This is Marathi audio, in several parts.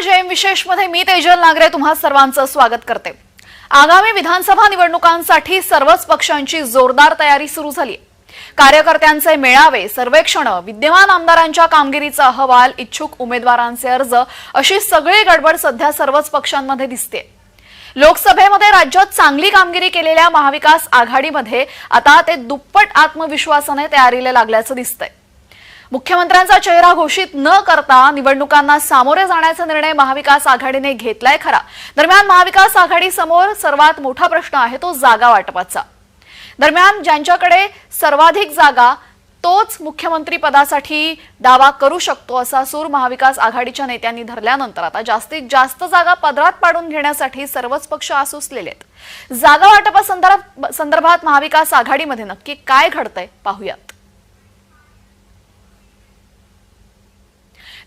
नमस्कार विशेषमध्ये मी तेजल नागरे तुम्हा सर्वांचं स्वागत करते. आगामी विधानसभा निवडणुकांसाठी सर्वच पक्षांची जोरदार तयारी सुरू झाली कार्यकर्त्यांचे मेळावे सर्वेक्षण विद्यमान आमदारांच्या कामगिरीचा अहवाल इच्छुक उमेदवारांचे अर्ज अशी सगळी गडबड सध्या सर्वच पक्षांमध्ये दिसते लोकसभेमध्ये राज्यात चांगली कामगिरी केलेल्या महाविकास आघाडीमध्ये आता ते दुप्पट आत्मविश्वासाने तयारीला लागल्याचं दिसतंय. मुख्यमंत्र्यांचा चेहरा घोषित न करता निवडणुकांना सामोरे जाण्याचा निर्णय महाविकास आघाडीने घेतलाय खरा. दरम्यान महाविकास आघाडी समोर सर्वात मोठा प्रश्न आहे तो जागा वाटपाचा. दरम्यान ज्यांच्याकडे सर्वाधिक जागा तोच मुख्यमंत्री पदासाठी दावा करू शकतो असा सूर महाविकास आघाडीच्या नेत्यांनी धरल्यानंतर आता जास्तीत जास्त जागा पदरात पाडून घेण्यासाठी सर्वच पक्ष आसुसलेले आहेत. जागा वाटपासंदर्भात संदर्भात महाविकास आघाडीमध्ये नक्की काय घडतंय पाहूयात.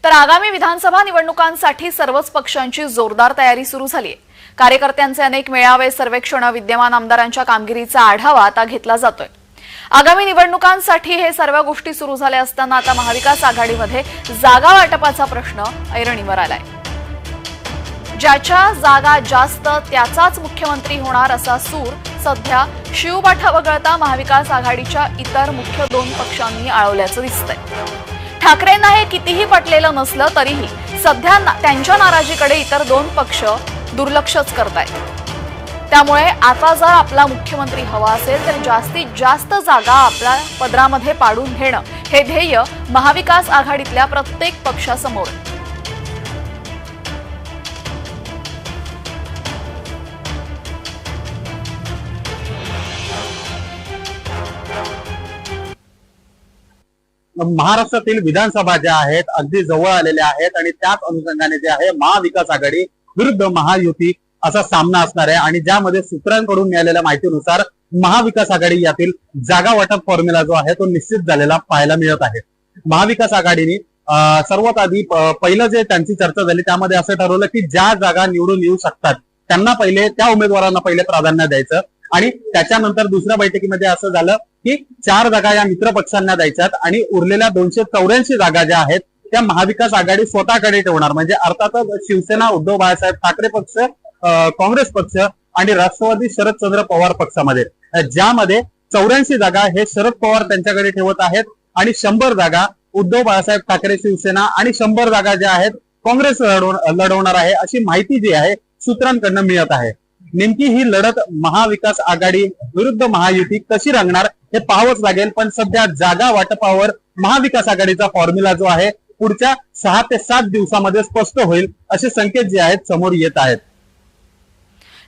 तर आगामी विधानसभा निवडणुकांसाठी सर्वच पक्षांची जोरदार तयारी सुरू झाली आहे. कार्यकर्त्यांचे अनेक मेळावे सर्वेक्षण विद्यमान आमदारांच्या कामगिरीचा आढावा आता घेतला जातोय. आगामी निवडणुकांसाठी हे सर्व गोष्टी सुरू झाल्या असताना आता महाविकास आघाडीमध्ये जागा वाटपाचा प्रश्न ऐरणीवर आलाय. ज्याच्या जागा जास्त त्याचाच मुख्यमंत्री होणार असा सूर सध्या शिवपाठा वगळता महाविकास आघाडीच्या इतर मुख्य दोन पक्षांनी आळवल्याचं दिसतंय. ठाकरेंना हे कितीही पटलेलं नसलं तरीही सध्या ना- त्यांच्या नाराजीकडे इतर दोन पक्ष दुर्लक्षच करतायत. त्यामुळे आता जर आपला मुख्यमंत्री हवा असेल तर जास्तीत जास्त जागा आपल्या पदरामध्ये पाडून घेणं हे ध्येय महाविकास आघाडीतल्या प्रत्येक पक्षासमोर महाराष्ट्रातील विधानसभा ज्या आहेत अगदी जवळ आलेल्या आहेत आणि त्याच अनुषंगाने जे आहे महाविकास आघाडी विरुद्ध महायुती असा सामना असणार आहे. आणि ज्यामध्ये सूत्रांकडून मिळालेल्या माहितीनुसार महाविकास आघाडी यातील जागा वाटप फॉर्म्युला जो आहे तो निश्चित झालेला पाहायला मिळत आहे. महाविकास आघाडीने सर्वात आधी पहिलं जे त्यांची चर्चा झाली त्यामध्ये असं ठरवलं की ज्या जागा निवडून येऊ शकतात त्यांना पहिले त्या उमेदवारांना पहिले प्राधान्य द्यायचं. आणि त्याच्यानंतर दुसऱ्या बैठकीमध्ये असं झालं की चार जागा या मित्र पक्षांना द्यायच्यात आणि उरलेल्या दोनशे चौऱ्याऐंशी जागा ज्या आहेत त्या महाविकास आघाडी स्वतःकडे ठेवणार. म्हणजे अर्थातच शिवसेना उद्धव बाळासाहेब ठाकरे पक्ष काँग्रेस पक्ष आणि राष्ट्रवादी शरदचंद्र पवार पक्षामध्ये. ज्यामध्ये चौऱ्याऐंशी जागा हे शरद पवार त्यांच्याकडे ठेवत आहेत आणि शंभर जागा उद्धव बाळासाहेब ठाकरे शिवसेना आणि शंभर जागा ज्या आहेत काँग्रेस लढवणार आहे अशी माहिती जी आहे सूत्रांकडनं मिळत आहे. नेमकी ही लढत महाविकास आघाडी विरुद्ध महायुती कशी रंगणार हे पाहावंच लागेल. पण सध्या जागा वाटपावर महाविकास आघाडीचा फॉर्म्युला जो आहे पुढच्या सहा ते सात दिवसामध्ये स्पष्ट होईल असे संकेत जे आहेत समोर येत आहेत.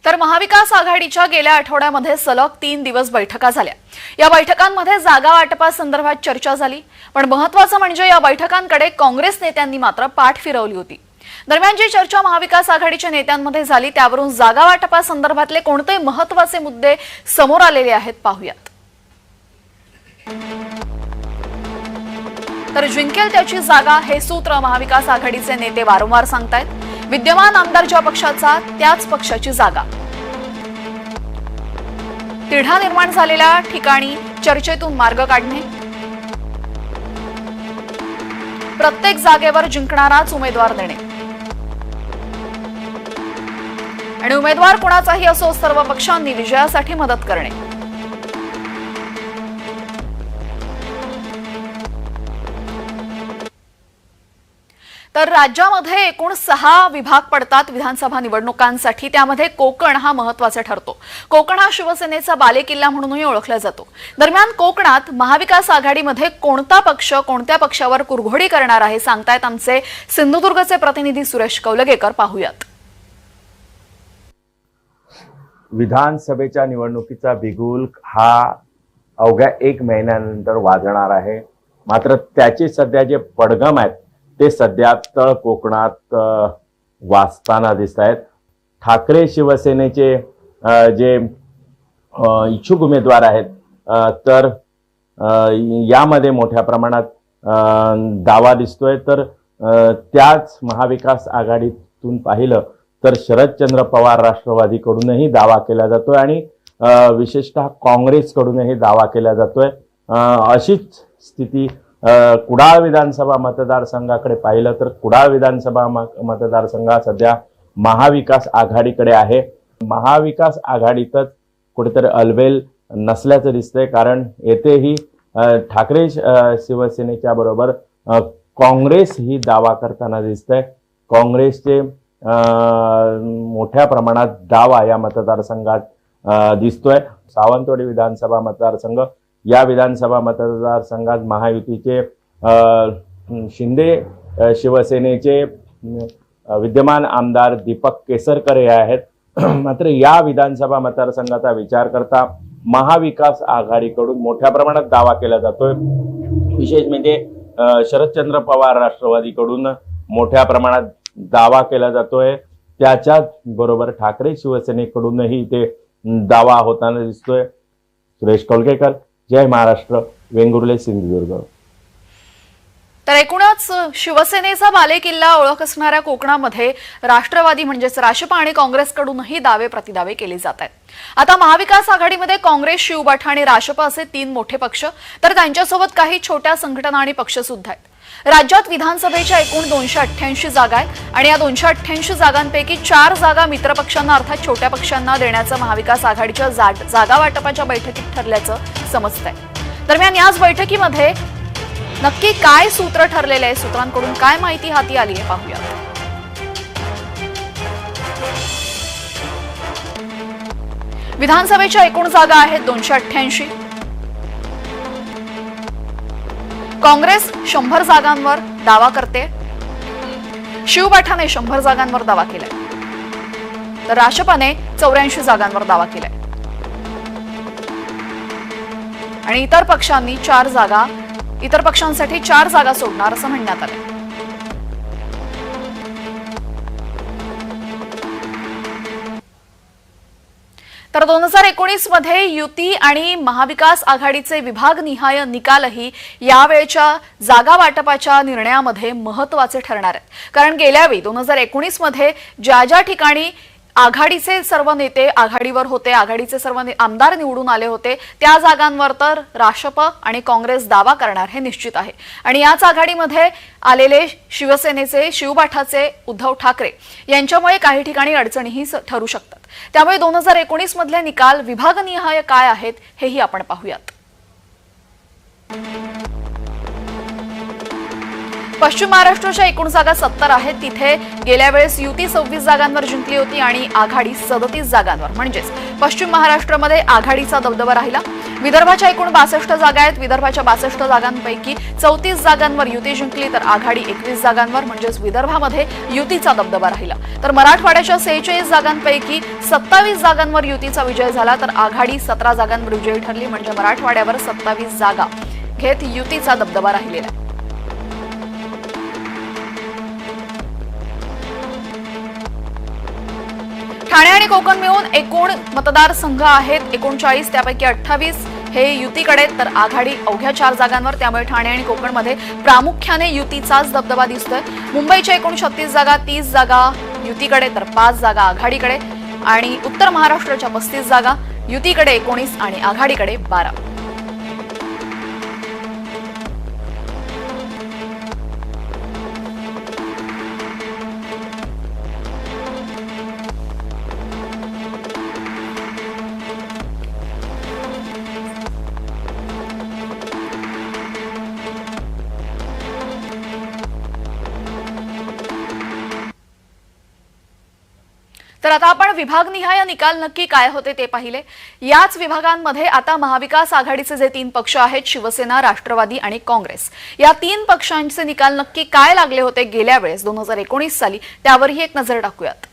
तर महाविकास आघाडीच्या गेल्या आठवड्यामध्ये सलग तीन दिवस बैठका झाल्या. या बैठकांमध्ये जागा वाटपासंदर्भात चर्चा झाली. पण महत्वाचं म्हणजे या बैठकांकडे काँग्रेस नेत्यांनी मात्र पाठ फिरवली होती. दरम्यान जी चर्चा महाविकास आघाडीच्या नेत्यांमध्ये झाली त्यावरून जागा वाटपासंदर्भातले कोणते महत्त्वाचे मुद्दे समोर आलेले आहेत पाहूयात. तर जिंकेल त्याची जागा हे सूत्र महाविकास आघाडीचे नेते वारंवार सांगतायत. विद्यमान आमदार ज्या पक्षाचा त्याच पक्षाची जागा. तिढा निर्माण झालेल्या ठिकाणी चर्चेतून मार्ग काढणे. प्रत्येक जागेवर जिंकणाराच उमेदवार देणे. आणि उमेदवार कोणाचाही असो सर्व पक्षांनी विजयासाठी मदत करणे. तर राज्यामध्ये एकूण सहा विभाग पडतात विधानसभा निवडणुकांसाठी. त्यामध्ये कोकण हा महत्त्वाचा ठरतो. कोकण हा शिवसेनेचा बालेकिल्ला म्हणूनही ओळखला जातो. दरम्यान कोकणात महाविकास आघाडीमध्ये कोणता पक्ष कोणत्या पक्षावर कुरघोडी करणार आहे सांगतायत आमचे सिंधुदुर्गचे प्रतिनिधी सुरेश कौलगेकर. पाहूयात. विधानसभेच्या निवडणुकीचा बिगुल हा अवघ्या एक महिन्यानंतर वाजणार आहे. मात्र त्याचे सध्या जे पडगम आहेत ते सध्या तळ कोकणात वाचताना दिसत आहेत ठाकरे शिवसेनेचे जे इच्छुक उमेदवार आहेत तर यामध्ये मोठ्या प्रमाणात दावा दिसतोय. तर त्याच महाविकास आघाडीतून पाहिलं तर शरदचंद्र पवार राष्ट्रवादीकडूनही दावा केला जातोय आणि विशेषतः काँग्रेसकडूनही दावा केला जातोय. अशीच स्थिती कुडाळ विधानसभा मतदारसंघाकडे पाहिलं तर कुडाळ विधानसभा म- मतदारसंघ सध्या महाविकास आघाडीकडे आहे. महाविकास आघाडीतच कुठेतरी अलबेल नसल्याचं दिसतंय कारण येथेही ठाकरे शिवसेनेच्या बरोबर काँग्रेस ही दावा करताना दिसतंय. काँग्रेसचे मोठ्या प्रमाणात दावा या मतदारसंघात दिसतोय. सावंतवाडी विधानसभा मतदारसंघ या विधानसभा मतदारसंघात महायुतीचे शिंदे शिवसेनेचे विद्यमान आमदार दीपक केसरकर हे आहेत. मात्र या विधानसभा मतदारसंघाचा विचार करता महाविकास आघाडीकडून मोठ्या प्रमाणात दावा केला जातोय. विशेष म्हणजे शरदचंद्र पवार राष्ट्रवादीकडून मोठ्या प्रमाणात दावा केला जातोय. त्याच्याच बरोबर ठाकरे शिवसेनेकडूनही ते दावा होताना दिसतोय. सुरेश कोलकेकर जय महाराष्ट्र वेंगुर्ले सिंधुदुर्ग. तर एकूणच शिवसेनेचा बालेकिल्ला ओळख असणाऱ्या कोकणामध्ये राष्ट्रवादी म्हणजेच राशपा आणि काँग्रेसकडूनही दावे प्रतिदावे केले जात आहेत. आता महाविकास आघाडीमध्ये काँग्रेस शिवबाठा आणि राशपा असे तीन मोठे पक्ष तर त्यांच्यासोबत काही छोट्या संघटना आणि पक्ष सुद्धा आहेत. राज्यात विधानसभेच्या एकूण दोनशे अठ्ठ्याऐंशी जागा आहेत आणि या दोनशे अठ्ठ्याऐंशी जागांपैकी चार जागा मित्रपक्षांना अर्थात छोट्या पक्षांना देण्याचं महाविकास आघाडीच्या जागा वाटपाच्या बैठकीत ठरल्याचं समजतंय. दरम्यान याच बैठकीमध्ये नक्की काय सूत्र ठरलेलं आहे? सूत्रांकडून काय माहिती हाती आली आहे? पाहूया विधानसभेच्या एकूण जागा आहेत दोनशे अठ्ठ्याऐंशी. काँग्रेस शंभर जागांवर दावा करते. शिवबाठाने शंभर जागांवर दावा केलाय. तर राशपाने चौऱ्याऐंशी जागांवर दावा केलाय. आणि इतर पक्षांनी चार जागा इतर पक्षांसाठी चार जागा सोडणार असं म्हणण्यात आलं तर दोन हजार एकोणीसमध्ये युती आणि महाविकास आघाडीचे विभागनिहाय निकालही यावेळच्या जागा वाटपाच्या निर्णयामध्ये महत्त्वाचे ठरणार आहेत. कारण गेल्यावेळी दोन हजार एकोणीसमध्ये ज्या ज्या ठिकाणी आघाडीचे सर्व नेते आघाडीवर होते आघाडीचे सर्व आमदार निवडून आले होते. त्या जागांवर तर राष्ट्रप आणि काँग्रेस दावा करणार हे निश्चित आहे. आणि याच आघाडीमध्ये आलेले शिवसेनेचे शिवबाठाचे उद्धव ठाकरे यांच्यामुळे काही ठिकाणी अडचणीही ठरू शकतात. त्यामुळे दोन हजार एकोणीस मधले निकाल विभागनिहाय काय आहेत हेही आपण पाहूयात. पश्चिम महाराष्ट्राच्या एकूण जागा सत्तर आहेत. तिथे गेल्या वेळेस युती सव्वीस जागांवर जिंकली होती आणि आघाडी सदतीस जागांवर. म्हणजेच पश्चिम महाराष्ट्रामध्ये आघाडीचा दबदबा राहिला. विदर्भाच्या एकूण बासष्ट जागा आहेत. विदर्भाच्या बासष्ट जागांपैकी चौतीस जागांवर युती जिंकली तर आघाडी एकवीस जागांवर. म्हणजेच विदर्भामध्ये युतीचा दबदबा राहिला. तर मराठवाड्याच्या सेहेचाळीस जागांपैकी सत्तावीस जागांवर युतीचा विजय झाला तर आघाडी सतरा जागांवर विजयी ठरली. म्हणजे मराठवाड्यावर सत्तावीस जागा घेत युतीचा दबदबा राहिलेला आहे. ठाणे आणि कोकण मिळून एकूण मतदारसंघ आहेत. एकोणचाळीस त्यापैकी अठ्ठावीस हे युतीकडे तर आघाडी अवघ्या चार जागांवर त्यामुळे ठाणे आणि कोकणमध्ये प्रामुख्याने युतीचाच दबदबा दिसतोय. मुंबईच्या एकूण छत्तीस जागा तीस जागा युतीकडे तर पाच जागा आघाडीकडे आणि उत्तर महाराष्ट्राच्या पस्तीस जागा युतीकडे एकोणीस आणि आघाडीकडे बारा. विभागनिहाय निकाल नक्की काय होते ते पाहिले. याच विभागांमध्ये आता महाविकास आघाडीचे जे तीन पक्ष आहेत शिवसेना राष्ट्रवादी आणि काँग्रेस या तीन पक्षांचे निकाल नक्की काय लागले होते गेल्या वेळेस दोन हजार एकोणीस साली? त्यावरही एक नजर टाकूयात.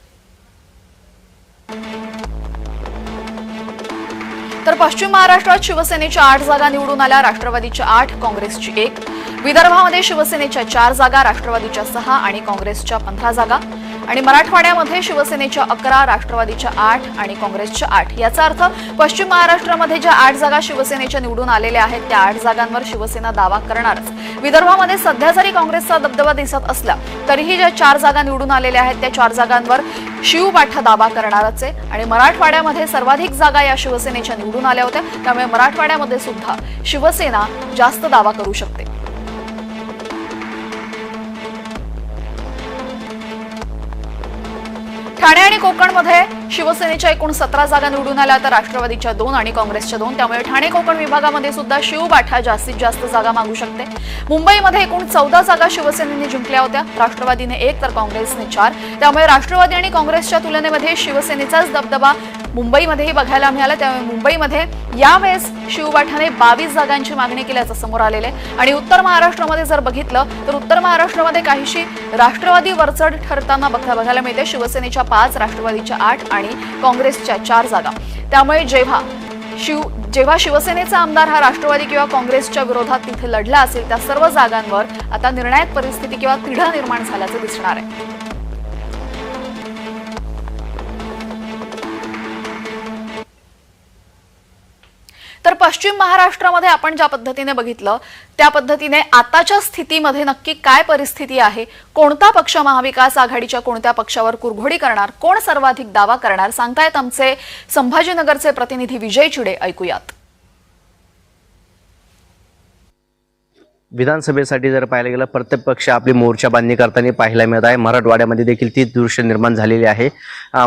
तर पश्चिम महाराष्ट्रात शिवसेनेच्या आठ जागा निवडून आल्या राष्ट्रवादीच्या आठ काँग्रेसची एक. विदर्भामध्ये शिवसेनेच्या चार जागा राष्ट्रवादीच्या सहा आणि काँग्रेसच्या पंधरा जागा. आणि मराठवाड्यामध्ये शिवसेनेच्या अकरा राष्ट्रवादीच्या आठ आणि काँग्रेसच्या आठ. याचा अर्थ पश्चिम महाराष्ट्रामध्ये ज्या आठ जागा शिवसेनेच्या निवडून आलेल्या आहेत त्या आठ जागांवर शिवसेना दावा करणारच. विदर्भामध्ये सध्या जरी काँग्रेसचा दबदबा दिसत असला तरीही ज्या चार जागा निवडून आलेल्या आहेत त्या चार जागांवर शिवपाठा दावा करणारच आहे. आणि मराठवाड्यामध्ये सर्वाधिक जागा या शिवसेनेच्या निवडून आल्या होत्या त्यामुळे मराठवाड्यामध्ये सुद्धा शिवसेना जास्त दावा करू शकते. ठाणे आणि कोकणमध्ये शिवसेनेच्या एकूण सतरा जागा निवडून आल्या. तर राष्ट्रवादीच्या दोन आणि काँग्रेसच्या दोन. त्यामुळे ठाणे कोकण विभागामध्ये सुद्धा शिवबाठा जास्तीत जास्त जागा मागू शकते. मुंबईमध्ये एकूण चौदा जागा शिवसेनेने जिंकल्या होत्या. राष्ट्रवादीने एक तर काँग्रेसने चार. त्यामुळे राष्ट्रवादी आणि काँग्रेसच्या तुलनेमध्ये शिवसेनेचाच दबदबा मुंबईमध्येही बघायला मिळालं त्यामुळे मुंबईमध्ये यावेळेस शिवबाठाने बावीस जागांची मागणी केल्याचं समोर आलेलं आहे. आणि उत्तर महाराष्ट्रामध्ये जर बघितलं तर उत्तर महाराष्ट्रामध्ये काहीशी राष्ट्रवादी वरचढ ठरताना बघा बघायला मिळते. शिवसेनेच्या पाच राष्ट्रवादीच्या आठ आणि काँग्रेसच्या चार जागा. त्यामुळे जेव्हा शिव जेव्हा शिवसेनेचा आमदार हा राष्ट्रवादी किंवा काँग्रेसच्या विरोधात तिथे लढला असेल त्या सर्व जागांवर आता निर्णायक परिस्थिती किंवा तिढा निर्माण झाल्याचं दिसणार आहे. तर पश्चिम महाराष्ट्रामध्ये आपण ज्या पद्धतीने बघितलं त्या पद्धतीने आताच्या स्थितीमध्ये नक्की काय परिस्थिती आहे कोणता पक्ष महाविकास आघाडीच्या कोणत्या पक्षावर कुरघोडी करणार कोण सर्वाधिक दावा करणार सांगतायत आमचे संभाजीनगरचे प्रतिनिधी विजय चिडे ऐकूयात. विधानसभेसाठी जर पाहायला गेलं प्रत्येक पक्ष आपली मोर्चा बांधणी करताना पाहायला मिळत आहे. मराठवाड्यामध्ये देखील ती दृश्य निर्माण झालेली आहे.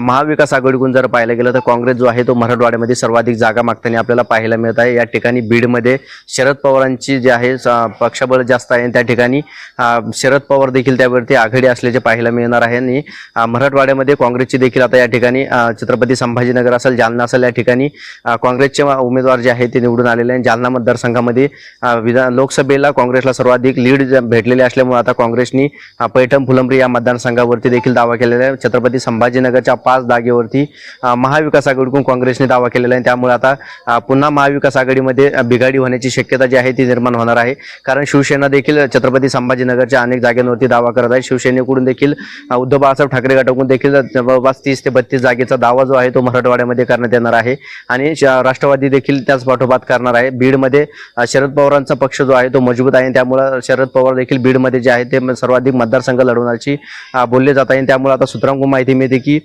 महाविकास आघाडीकडून जर पाहायला गेलं तर काँग्रेस जो आहे तो मराठवाड्यामध्ये सर्वाधिक जागा मागताना आपल्याला पाहायला मिळत आहे. या ठिकाणी बीडमध्ये शरद पवारांची जे आहे स- पक्षबळ जास्त आहे. त्या ठिकाणी शरद पवार देखील त्यावरती आघाडी असल्याचे पाहायला मिळणार आहे. आणि मराठवाड्यामध्ये काँग्रेसची देखील आता या ठिकाणी छत्रपती संभाजीनगर असेल जालना असेल या ठिकाणी काँग्रेसचे उमेदवार जे आहे ते निवडून आलेले आहेत. जालना मतदारसंघामध्ये विधान लोकसभेला काँग्रेस काँग्रेसला सर्वाधिक लीड भेटलेले असल्यामुळे आता काँग्रेसनी पैठण फुलंब्री या मतदारसंघावरती देखील दावा केलेला आहे. छत्रपती संभाजीनगरच्या पाच जागेवरती महाविकास आघाडीकडून काँग्रेसने दावा केलेला आहे. त्यामुळे आता पुन्हा महाविकास आघाडीमध्ये बिघाडी होण्याची शक्यता जी आहे ती निर्माण होणार आहे. कारण शिवसेना देखील छत्रपती संभाजीनगरच्या अनेक जागेवरती दावा करत आहे. शिवसेनेकडून देखील उद्धव बाळासाहेब ठाकरे गटाकडून देखील जवळपास तीस ते बत्तीस जागेचा दावा जो आहे तो मराठवाड्यामध्ये करण्यात येणार आहे. आणि राष्ट्रवादी देखील त्याच पाठोपाठ करणार आहे. बीडमध्ये शरद पवारांचा पक्ष जो आहे तो मजबूत आहे. त्यामुळे शरद पवार देखील बीडमध्ये जे आहे ते सर्वाधिक मतदारसंघ लढवण्याची बोलले जात आहे त्यामुळे आता सूत्रांकडून माहिती मिळते की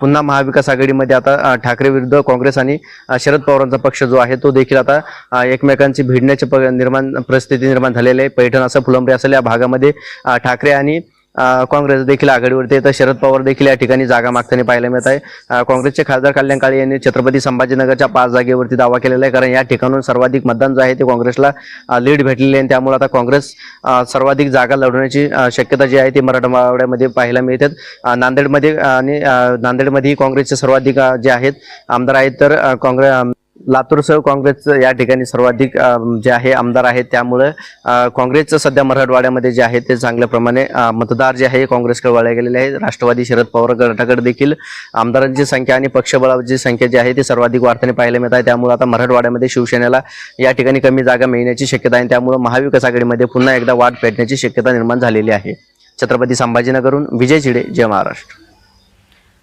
पुन्हा महाविकास आघाडीमध्ये आता ठाकरे विरुद्ध काँग्रेस आणि शरद पवारांचा पक्ष जो आहे तो देखील आता एकमेकांची भिडण्याची प- निर्माण परिस्थिती निर्माण झालेली आहे. पैठण असं फुलंबरी असेल या भागामध्ये ठाकरे आणि काँग्रेस देखील आघाडीवरती आहे तर शरद पवार देखील या ठिकाणी जागा मागताना पाहायला मिळत आहे. काँग्रेसचे खासदार कल्याण काळे यांनी छत्रपती संभाजीनगरच्या पाच जागेवरती दावा केलेला आहे. कारण या ठिकाणून सर्वाधिक मतदान जे आहे ते काँग्रेसला लीड भेटलेले आहे. आणि त्यामुळे आता काँग्रेस सर्वाधिक जागा लढवण्याची शक्यता जी आहे ती मराठवाड्यामध्ये पाहायला मिळते नांदेडमध्ये आणि नांदेडमध्येही काँग्रेसचे सर्वाधिक जे आहेत आमदार आहेत तर काँग्रेस लातूरसह काँग्रेसचं या ठिकाणी सर्वाधिक जे आहे आमदार आहेत त्यामुळे काँग्रेसचं सध्या मराठवाड्यामध्ये जे आहे ते चांगल्या प्रमाणे मतदार जे आहे काँग्रेसकडे वळले गेलेले आहे राष्ट्रवादी शरद पवार गटाकडे देखील आमदारांची संख्या आणि पक्षबळाची संख्या जी आहे ती सर्वाधिक वाढताना पाहायला मिळत आहे. त्यामुळे आता मराठवाड्यामध्ये शिवसेनेला या ठिकाणी कमी जागा मिळण्याची शक्यता आहे. त्यामुळे महाविकास आघाडीमध्ये पुन्हा एकदा वाढ पेटण्याची शक्यता निर्माण झालेली आहे. छत्रपती संभाजीनगरहून विजय चिडे जय महाराष्ट्र.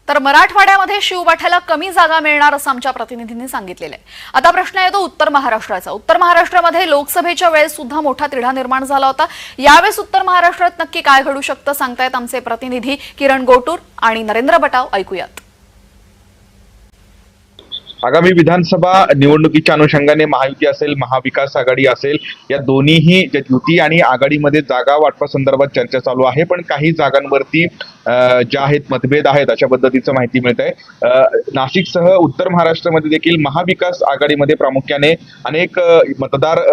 तर मराठवाड्यामध्ये शिवबाठ्याला कमी जागा मिळणार असं आमच्या प्रतिनिधींनी सांगितलेलं आहे. आता प्रश्न येतो उत्तर महाराष्ट्राचा. उत्तर महाराष्ट्रामध्ये लोकसभेच्या वेळेस सुद्धा मोठा तिढा निर्माण झाला होता. यावेळेस उत्तर महाराष्ट्रात नक्की काय घडू शकतं सांगतायत आमचे प्रतिनिधी किरण गोटूर आणि नरेंद्र बटाव. ऐकूयात. आगामी विधानसभा निवडणुकीच्या अनुषंगाने महायुती असेल महाविकास आघाडी असेल या दोन्हीही युती आणि आघाडीमध्ये जागा वाटपासंदर्भात चर्चा चालू आहे. पण काही जागांवरती अं, ज्या आहेत मतभेद आहेत अशा पद्धतीचं माहिती मिळत आहे. नाशिकसह उत्तर महाराष्ट्रामध्ये देखील महाविकास आघाडीमध्ये प्रामुख्याने अनेक मतदार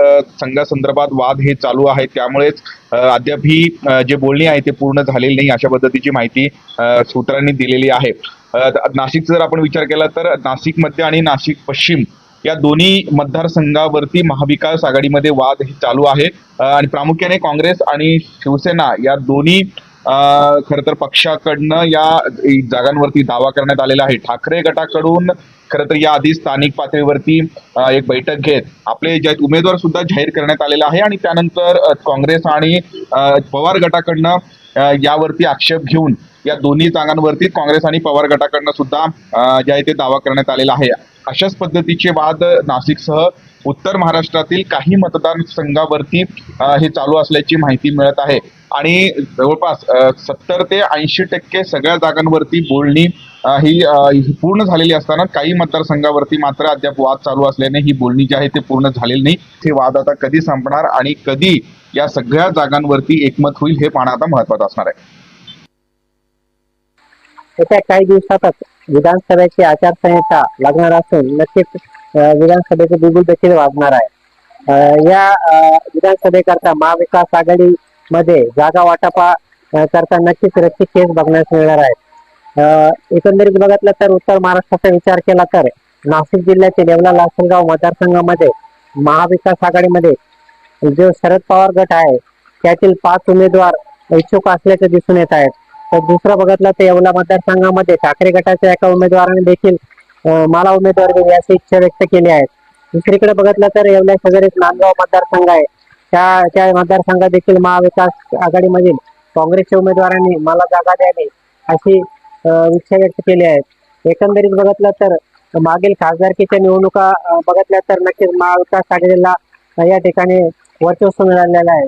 संघासंदर्भात वाद हे चालू आहेत. त्यामुळेच अद्याप ही जे बोलणी आहे ते पूर्ण झालेली नाही अशा पद्धतीची माहिती अं, सूत्रांनी दिलेली आहे. नाशिकचा जर आपण विचार केला तर नाशिक मध्य आणि नाशिक पश्चिम या दोन्ही मतदारसंघावरती महाविकास आघाडीमध्ये वाद हे चालू आहे. आणि प्रामुख्याने काँग्रेस आणि शिवसेना या दोन्ही खर तर पक्षाकडनं या जागांवरती दावा करण्यात आलेला आहे. ठाकरे गटाकडून खरं तर याआधी स्थानिक पातळीवरती एक बैठक घेत आपले जे उमेदवार सुद्धा जाहीर करण्यात आलेला आहे आणि त्यानंतर काँग्रेस आणि पवार गटाकडनं यावरती आक्षेप घेऊन या दोन्ही जागांवरती काँग्रेस आणि पवार गटाकडनं सुद्धा जे आहे ते दावा करण्यात आलेला आहे. अशाच पद्धतीचे वाद नाशिकसह उत्तर महाराष्ट्रातील काही मतदारसंघावरती हे चालू असल्याची माहिती मिळत आहे. आणि जवळपास सत्तर ते ऐंशी टक्के सगळ्या जागांवरती बोलणी ही ही पूर्ण झालेली असताना काही मतदारसंघावरती मात्र अद्याप वाद चालू असल्याने ही बोलणी जी आहे ते पूर्ण झालेली नाही. हे वाद आता कधी संपणार आणि कधी या सगळ्या जागांवरती एकमत होईल हे पाहणं आता महत्वाचं असणार आहे. येत्या काही दिवसातच विधानसभेची आचारसंहिता लागणार असून नक्कीच विधानसभेचे बिगुल देखील वाजणार आहे. या विधानसभेकरता महाविकास आघाडीमध्ये जागा वाटपा करता नक्कीच रस्सी केस बघण्यास मिळणार आहेत एकंदरीत बघितलं तर उत्तर महाराष्ट्राचा विचार केला तर नाशिक जिल्ह्यातील येवला लासलगाव मतदारसंघामध्ये महाविकास आघाडीमध्ये जो शरद पवार गट आहे त्यातील पाच उमेदवार इच्छुक असल्याचे दिसून येत आहेत. तर दुसरं बघितलं तर येवला मतदारसंघामध्ये ठाकरे गटाच्या एका उमेदवाराने देखील मला उमेदवार द्यावी अशी इच्छा व्यक्त केली आहे. दुसरीकडे बघितलं तर येवल्या शेजारी नांदगाव मतदारसंघ आहे. त्या त्या मतदारसंघात देखील महाविकास आघाडीमधील काँग्रेसच्या उमेदवारांनी मला जागा द्यावी अशी इच्छा व्यक्त केली आहे. एकंदरीत बघितलं तर मागील खासदारकीच्या निवडणुका बघितल्या तर नक्कीच महाविकास आघाडीला या ठिकाणी वर्चस्व मिळालेलं आहे.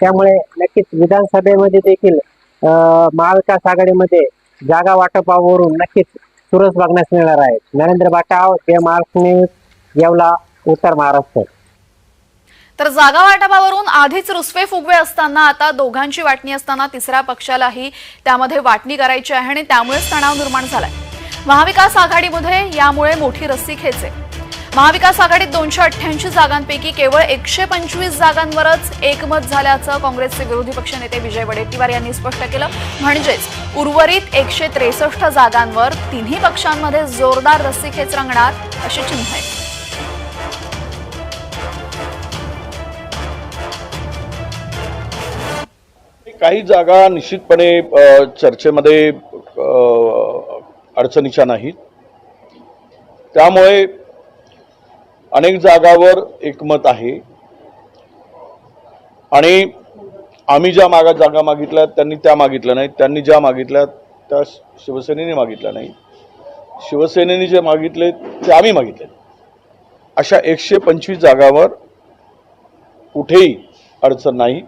त्यामुळे नक्कीच विधानसभेमध्ये देखील महाविकास आघाडीमध्ये जागा वाटपावरून नक्कीच सुरस बघण्यास मिळणार आहे. नरेंद्र बाटाव जे महाराष्ट्र न्यूज येवला उत्तर महाराष्ट्र. तर जागा वाटपावरून आधीच रुसवे फुगवे असताना आता दोघांची वाटणी असताना तिसऱ्या पक्षालाही त्यामध्ये वाटणी करायची आहे आणि त्यामुळेच तणाव निर्माण झालाय. महाविकास आघाडीमध्ये यामुळे मोठी रस्सी खेचे महाविकास आघाडीत दोनशे अठ्ठ्याऐंशी जागांपैकी केवळ एकशे पंचवीस जागांवरच एकमत झाल्याचं काँग्रेसचे विरोधी पक्षनेते विजय वडेट्टीवार यांनी स्पष्ट केलं. म्हणजेच उर्वरित एकशे त्रेसष्ट जागांवर तिन्ही पक्षांमध्ये जोरदार रस्सीखेच रंगणार अशी चिन्ह आहे. काही जागा निश्चितपणे चर्चेमध्ये अडचणीच्या नाहीत. त्यामुळे अनेक जागावर एकमत आहे. आणि आम्ही ज्या मागा जागा मागितल्या त्यांनी त्या मागितल्या नाहीत. त्यांनी ज्या मागितल्या त्या शिवसेनेने मागितल्या नाही शिवसेनेने जे मागितले ते आम्ही मागितले. अशा एकशे पंचवीस जागावर कुठेही अडचण नाही.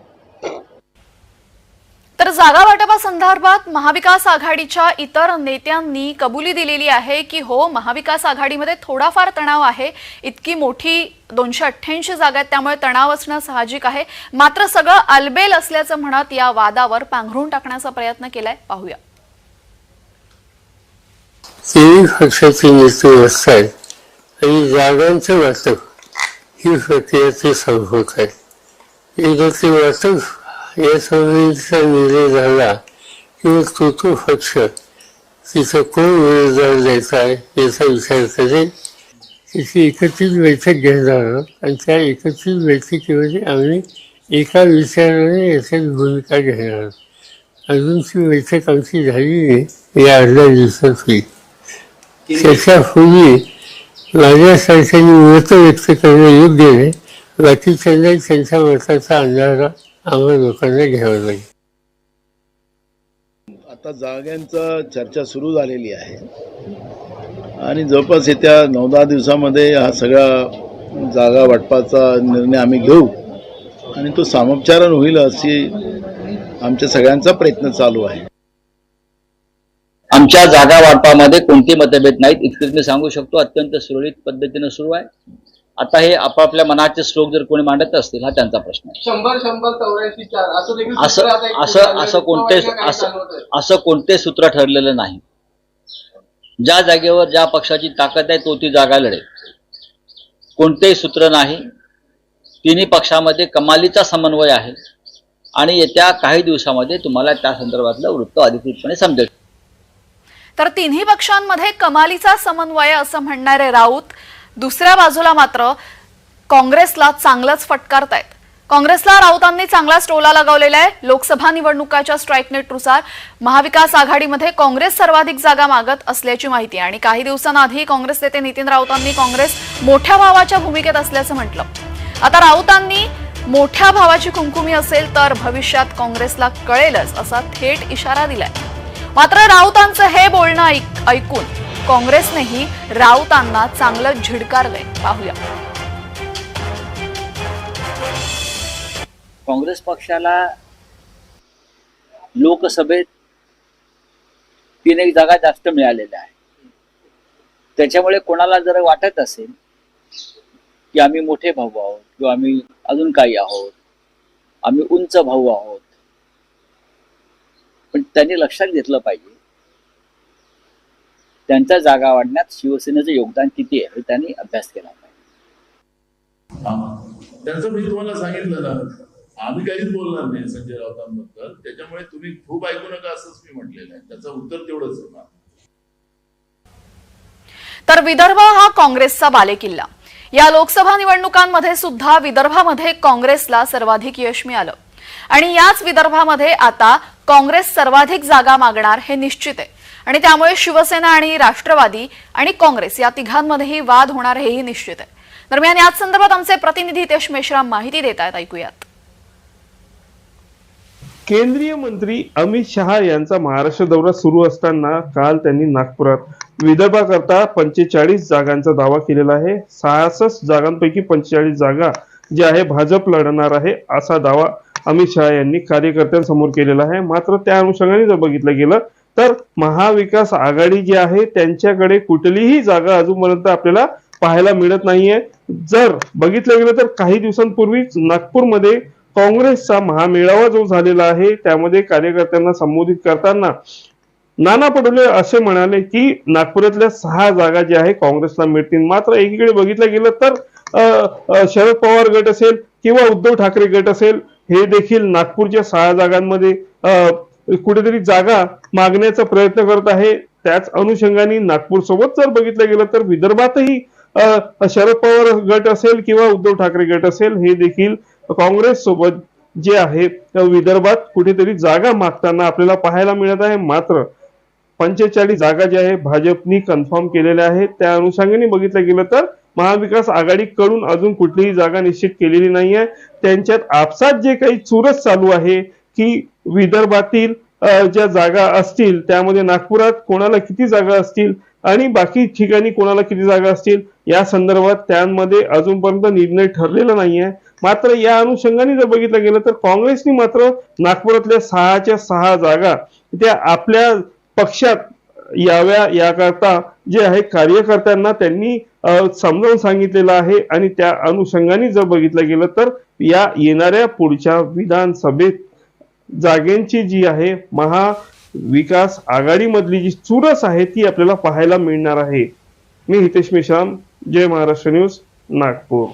तर जागा वाटपासंदर्भात महाविकास आघाडीच्या इतर नेत्यांनी कबुली दिलेली आहे की हो महाविकास आघाडीमध्ये थोडाफार तणाव आहे. इतकी मोठी दोनशे अठ्ठ्याऐंशी जागा आहेत त्यामुळे तणाव असणं साहजिक आहे. मात्र सगळं अलबेल असल्याचं म्हणत या वादावर पांघरून टाकण्याचा प्रयत्न केलाय. पाहूया. नेते आहे आणि जागांचं वाटप ही प्रक्रिया ते होत आहे. एकदा ते वाटप या सर्वांचा निर्णय झाला. किंवा तो तो पक्ष. तिथं कोण उमेदवार द्यायचा आहे याचा विचार करेल तिची एकत्रित बैठक घेणार आणि त्या एकत्रित बैठकीमध्ये आम्ही एका विचाराने याच्यात भूमिका घेणार अजून ती बैठक आमची झाली नाही. या अर्ध्या दिवसात होईल त्याच्यापूर्वी माझ्यासारख्यांनी मत व्यक्त करणं योग्य नाही. बाकीच्यांना त्यांच्या मताचा अंदाज आम्हाला लोकांना घ्यावा लागेल आता जागांचा चर्चा सुरू झालेली आहे. आणि जवळपास येत्या नऊ दहा दिवसामध्ये हा सगळा जागा वाटपाचा निर्णय आम्ही घेऊ. आणि तो सामोपचारण होईल अशी आमच्या सगळ्यांचा प्रयत्न चालू आहे. आमच्या जागा वाटपामध्ये कोणते मतभेद नाहीत इतकेच मी सांगू शकतो अत्यंत सुरळीत पद्धतीनं सुरू आहे. आता हे आपापल्या मनाचे श्लोक जर कोणी मांडत असतील हा त्यांचा प्रश्न आहे. शंभर शंभर चौऱ्याऐंशी चार. असं देखील असं असं. कोणते असं. असं कोणते सूत्र ठरलेलं नाही. ज्या जागेवर ज्या पक्षाची ताकद आहे तो ती जागा लढेल. कोणतेही सूत्र नाही. तिन्ही पक्षामध्ये कमालीचा समन्वय आहे. आणि येत्या काही दिवसामध्ये तुम्हाला त्या संदर्भातलं वृत्त अधिकृतपणे समजेल. तर तिन्ही पक्षांमध्ये कमालीचा समन्वय असं म्हणणारे राऊत दुसऱ्या बाजूला मात्र काँग्रेसला चांगलंच फटकारतायत. काँग्रेसला राऊतांनी चांगलाच टोला लगावलेला आहे. लोकसभा निवडणुकाच्या स्ट्राईक नेटनुसार महाविकास आघाडीमध्ये काँग्रेस सर्वाधिक जागा मागत असल्याची माहिती आहे. आणि काही दिवसांआधी काँग्रेस नेते नितीन राऊतांनी काँग्रेस मोठ्या भावाच्या भूमिकेत असल्याचं म्हटलं. आता राऊतांनी मोठ्या भावाची कुंकुमी असेल तर भविष्यात काँग्रेसला कळेलच असा थेट इशारा दिलाय. मात्र राऊतांचं हे बोलणं ऐक- ऐकून काँग्रेसनेही राऊतांना चांगलं झिडकारलंय. पाहूया. काँग्रेस पक्षाला लोकसभेत तीन एक जागा जास्त मिळालेल्या आहे त्याच्यामुळे कोणाला जर वाटत असेल की आम्ही मोठे भाऊ आहोत किंवा आम्ही अजून काही आहोत आम्ही उंच भाऊ आहोत पण त्यांनी लक्षात घेतलं पाहिजे त्यांच्या जागा वाढण्यात शिवसेनेचं योगदान किती आहे हे त्यांनी अभ्यास केला पाहिजे. त्यांचं मी तुम्हाला सांगितलं ना आम्ही काहीच बोलणार नाही संजय राऊतांबद्दल. त्याच्यामुळे तुम्ही खूप ऐकू नका असंच मी म्हटलेलं आहे. त्याचं उत्तर तेवढंच आहे ना. तर विदर्भ हा काँग्रेसचा बालेकिल्ला. या लोकसभा निवडणुकांमध्ये सुद्धा विदर्भामध्ये काँग्रेसला सर्वाधिक यश मिळालं. आणि याच विदर्भामध्ये आता काँग्रेस सर्वाधिक जागा मागणार हे निश्चित आहे. आणि त्यामुळे शिवसेना आणि राष्ट्रवादी आणि काँग्रेस या तिघांमध्येही वाद होणार हेही निश्चित आहे. दरम्यान याच संदर्भात आमचे प्रतिनिधी हितेश मेश्राम माहिती देत आहेत. ऐकूयात. केंद्रीय मंत्री अमित शहा यांचा महाराष्ट्र दौरा सुरू असताना काल त्यांनी नागपुरात विदर्भाकरता पंचेचाळीस जागांचा दावा केलेला आहे. सहासष्ट जागांपैकी पंचेचाळीस जागा जे आहे भाजप लढणार आहे असा दावा अमित शहा यांनी कार्यकर्त्यांसमोर केलेला आहे. मात्र त्या अनुषंगाने जर बघितलं गेलं तर महाविकास आघाडी जी आहे त्यांच्याकडे कुठलीही जागा अजूनपर्यंत आपल्याला पाहायला मिळत नाहीये. जर बघितलं गेलं तर काही दिवसांपूर्वीच नागपूरमध्ये काँग्रेसचा महामेळावा जो झालेला आहे त्यामध्ये कार्यकर्त्यांना संबोधित करताना नाना पटोले असे म्हणाले की नागपुरातल्या सहा जागा ज्या आहे काँग्रेसला मिळतील. मात्र एकीकडे बघितलं गेलं तर शरद पवार गट असेल किंवा उद्धव ठाकरे गट असेल हे देखील नागपूरच्या सहा जागांमध्ये कुठेतरी जागा मागण्याचा प्रयत्न करत आहे. त्याच अनुषंगाने नागपूर सोबत जर बघितलं गेलं तर विदर्भातही शरद पवार गट असेल किंवा उद्धव ठाकरे गट असेल हे देखील काँग्रेस सोबत जे आहे त्या विदर्भात कुठेतरी जागा मागताना आपल्याला पाहायला मिळत आहे. मात्र पंचेचाळीस जागा ज्या आहे भाजपनी कन्फर्म केलेल्या आहेत. त्या अनुषंगाने बघितलं गेलं तर महाविकास आघाडीकडून अजून कुठलीही जागा निश्चित केलेली नाही आहे त्यांच्यात आपसात जे काही चुरस चालू आहे की विदर्भातील ज्या जागा असतील त्यामध्ये नागपुरात कोणाला किती जागा असतील आणि बाकी ठिकाणी कोणाला किती जागा असतील या संदर्भात त्यांमध्ये अजूनपर्यंत निर्णय ठरलेला नाहीये. मात्र या अनुषंगाने जर बघितलं गेलं तर काँग्रेसने मात्र नागपुरातल्या सहाच्या सहा जागा त्या आपल्या पक्षात याव्या याकरता जे आहे कार्यकर्त्यांना त्यांनी समजावून सांगितलेलं आहे आणि त्या अनुषंगाने जर बघितलं गेलं तर या येणाऱ्या पुढच्या विधानसभेत जागेंची जी आहे महाविकास आघाडीमधली जी चुरस आहे ती आपल्याला पाहायला मिळणार आहे. मी हितेश मेश्राम जय महाराष्ट्र न्यूज नागपूर.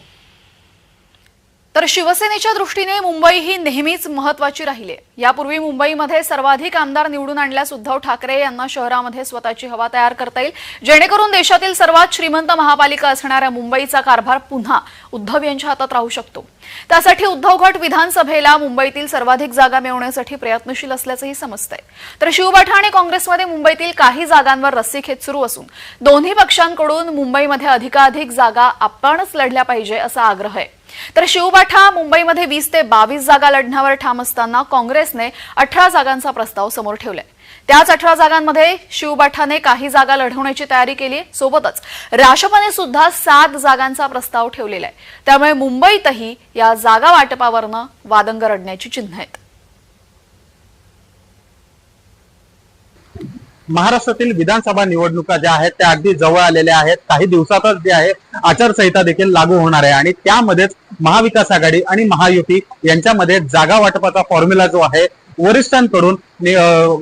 तर शिवसेनेच्या दृष्टीने मुंबई ही नेहमीच महत्वाची राहिली. आहे. यापूर्वी मुंबईमध्ये सर्वाधिक आमदार निवडून आणल्यास उद्धव ठाकरे यांना शहरामध्ये स्वतःची हवा तयार करता येईल. जेणेकरून देशातील सर्वात श्रीमंत महापालिका असणाऱ्या मुंबईचा कारभार पुन्हा उद्धव यांच्या हातात राहू शकतो. त्यासाठी उद्धव गट विधानसभेला मुंबईतील सर्वाधिक जागा मिळवण्यासाठी प्रयत्नशील असल्याचंही समजतंय. तर शिवबाठा आणि काँग्रेसमध्ये मुंबईतील काही जागांवर रस्सीखेच सुरू असून दोन्ही पक्षांकडून मुंबईमध्ये अधिकाधिक जागा आपणच लढल्या पाहिजे असा आग्रह आहे. तर शिवबाठा मुंबईमध्ये वीस ते बावीस जागा लढण्यावर ठाम असताना काँग्रेसने अठरा जागांचा प्रस्ताव समोर ठेवलाय. त्याच अठरा जागांमध्ये शिवबाठाने काही जागा लढवण्याची तयारी केली आहे सोबतच राष्ट्रपने सुद्धा सात जागांचा प्रस्ताव ठेवलेला आहे त्यामुळे मुंबईतही या जागा वाटपावरनं वादंग रडण्याची चिन्ह आहेत. महाराष्ट्रातील विधानसभा निवडणुका ज्या आहेत त्या अगदी जवळ आलेल्या आहेत. काही दिवसातच जे आहे आचारसंहिता देखील लागू होणार आहे. आणि त्यामध्येच महाविकास आघाडी आणि महायुती यांच्यामध्ये जागा वाटपाचा फॉर्म्युला जो आहे वरिष्ठांकडून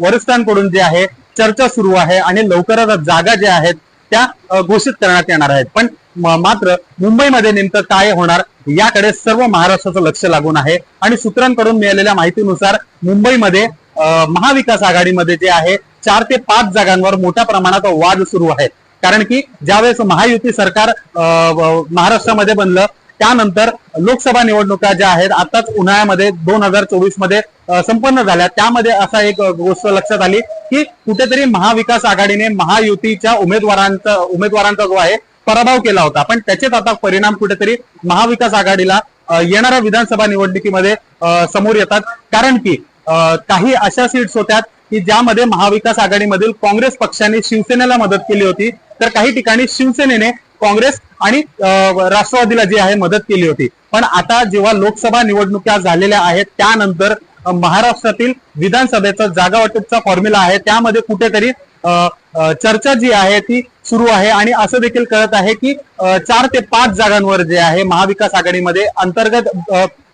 वरिष्ठांकडून जे आहे चर्चा सुरू आहे आणि लवकरच जागा ज्या आहेत त्या घोषित करण्यात येणार आहेत. पण म- मात्र मुंबईमध्ये नेमकं काय होणार याकडे सर्व महाराष्ट्राचं लक्ष लागून आहे. आणि सूत्रांकडून मिळालेल्या माहितीनुसार मुंबईमध्ये महाविकास आघाडीमध्ये जे आहे चार ते पाच जागांवर मोठ्या प्रमाणात वाद सुरू आहेत. कारण की ज्यावेळेस महायुती सरकार अं, महाराष्ट्रामध्ये बनलं त्यानंतर लोकसभा निवडणुका ज्या आहेत आताच उन्हाळ्यामध्ये दोन हजार चोवीसमध्ये संपन्न झाल्या. त्यामध्ये असा एक गोष्ट लक्षात आली की कुठेतरी महाविकास आघाडीने महायुतीच्या उमेदवारांचा उमेदवारांचा जो आहे पराभव केला होता. पण त्याचेच आता परिणाम कुठेतरी महाविकास आघाडीला येणाऱ्या विधानसभा निवडणुकीमध्ये समोर येतात. कारण की काही अशा सीट्स होत्या की ज्यामध्ये महाविकास आघाडीमधील काँग्रेस पक्षाने शिवसेनेला मदत केली होती तर काही ठिकाणी शिवसेनेने काँग्रेस आणि राष्ट्रवादीला जी आहे मदत केली होती. पण आता जेव्हा लोकसभा निवडणुका झालेल्या आहेत त्यानंतर महाराष्ट्रातील विधानसभेचा जागा वाटपचा फॉर्म्युला आहे. त्यामध्ये कुठेतरी अं, चर्चा जी आहे ती सुरू आहे. आणि असं देखील कळत आहे की चार ते पाच जागांवर जे आहे महाविकास आघाडीमध्ये अंतर्गत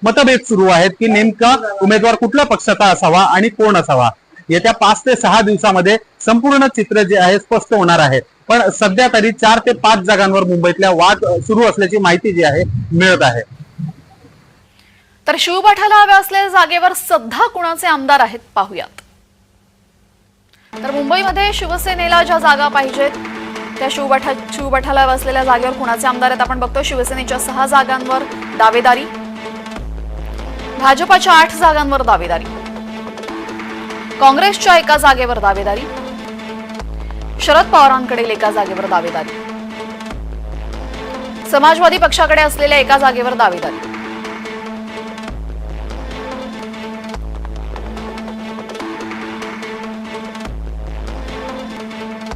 मतभेद सुरू आहेत की नेमका उमेदवार कुठल्या पक्षाचा असावा आणि कोण असावा. येत्या पाच ते सहा दिवसामध्ये संपूर्ण चित्र जे आहे स्पष्ट होणार आहे. पण सध्या तरी चार ते पाच जागांवर मुंबईतल्या वाद सुरू असल्याची माहिती जी आहे मिळत आहे. तर शिवपाठाला हव्या असलेल्या जागेवर सध्या कुणाचे आमदार आहेत पाहूयात. तर मुंबईमध्ये शिवसेनेला ज्या जागा पाहिजेत त्या शिवबाठा शिवबाठाला असलेल्या जागेवर कुणाचे आमदार आहेत? आपण बघतो शिवसेनेच्या सहा जागांवर दावेदारी. भाजपाच्या आठ जागांवर दावेदारी. काँग्रेसच्या एका जागेवर दावेदारी. शरद पवारांकडील एका जागेवर दावेदारी. समाजवादी पक्षाकडे असलेल्या एका जागेवर दावेदारी.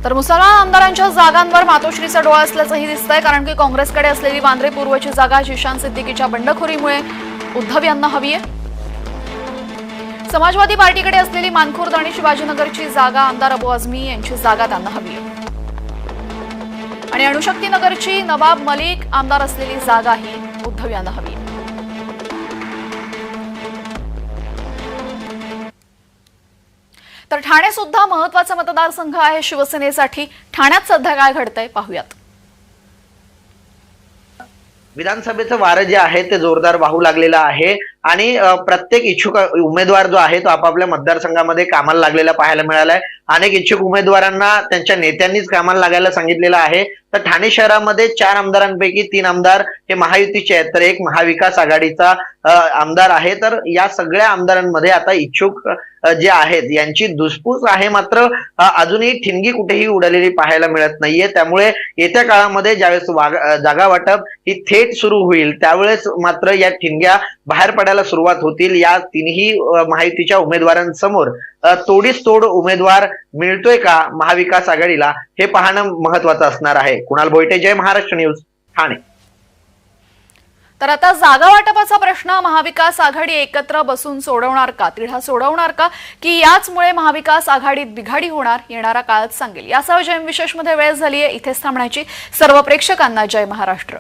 तर मुसलमान आमदारांच्या जागांवर मातोश्रीचा डोळा असल्याचंही दिसतंय कारण की काँग्रेसकडे असलेली वांद्रे पूर्वची जागा जिशान सिद्दीकीच्या बंडखोरीमुळे उद्धव यांना हवी आहे. समाजवादी पार्टीकडे असलेली मानखुर्द आणि शिवाजीनगरची जागा आमदार अबू आझमी यांची जागा त्यांना हवी. आहे आणि अणुशक्ती नगरची नवाब मलिक आमदार असलेली जागाही उद्धव यांना हवी. तर ठाणे सुद्धा महत्त्वाचा मतदारसंघ आहे. शिवसेनेसाठी ठाण्यात सध्या काय घडतंय पाहूयात. विधानसभेचं वारं जे आहे ते जोरदार वाहू लागलेलं आहे. आणि प्रत्येक इच्छुक उमेदवार जो आहे तो आपापल्या मतदारसंघामध्ये कामाला लागलेला पाहायला मिळालाय. अनेक इच्छुक उमेदवारांना त्यांच्या नेत्यांनीच कामाला लागायला सांगितलेलं आहे. तर ठाणे शहरामध्ये चार आमदारांपैकी तीन आमदार हे महायुतीचे आहेत. तर एक महाविकास आघाडीचा आमदार आहे. तर या सगळ्या आमदारांमध्ये आता इच्छुक जे आहेत यांची धुसफूस आहे मात्र अजूनही ठिणगी कुठेही उडालेली पाहायला मिळत नाहीये. त्यामुळे येत्या काळामध्ये ज्यावेळेस वाग- जागा वाटप ही थेट सुरू होईल त्यावेळेस मात्र या ठिणग्या बाहेर पडायला सुरुवात होतील या तिन्ही माहितीच्या उमेदवारांसमोर तोडीस तोड उमेदवार मिळतोय का महाविकास आघाडीला? हे पाहणं महत्वाचं असणार आहे. कुणाल भोईटे जय महाराष्ट्र न्यूज ठाणे. तर आता जागा वाटपाचा प्रश्न महाविकास आघाडी एकत्र बसून सोडवणार का? तिढा सोडवणार का? की याचमुळे महाविकास आघाडीत बिघाडी होणार येणारा काळच सांगेल. यासह जयम विशेषमध्ये वेळ झाली आहे इथेच थांबण्याची सर्व प्रेक्षकांना जय महाराष्ट्र.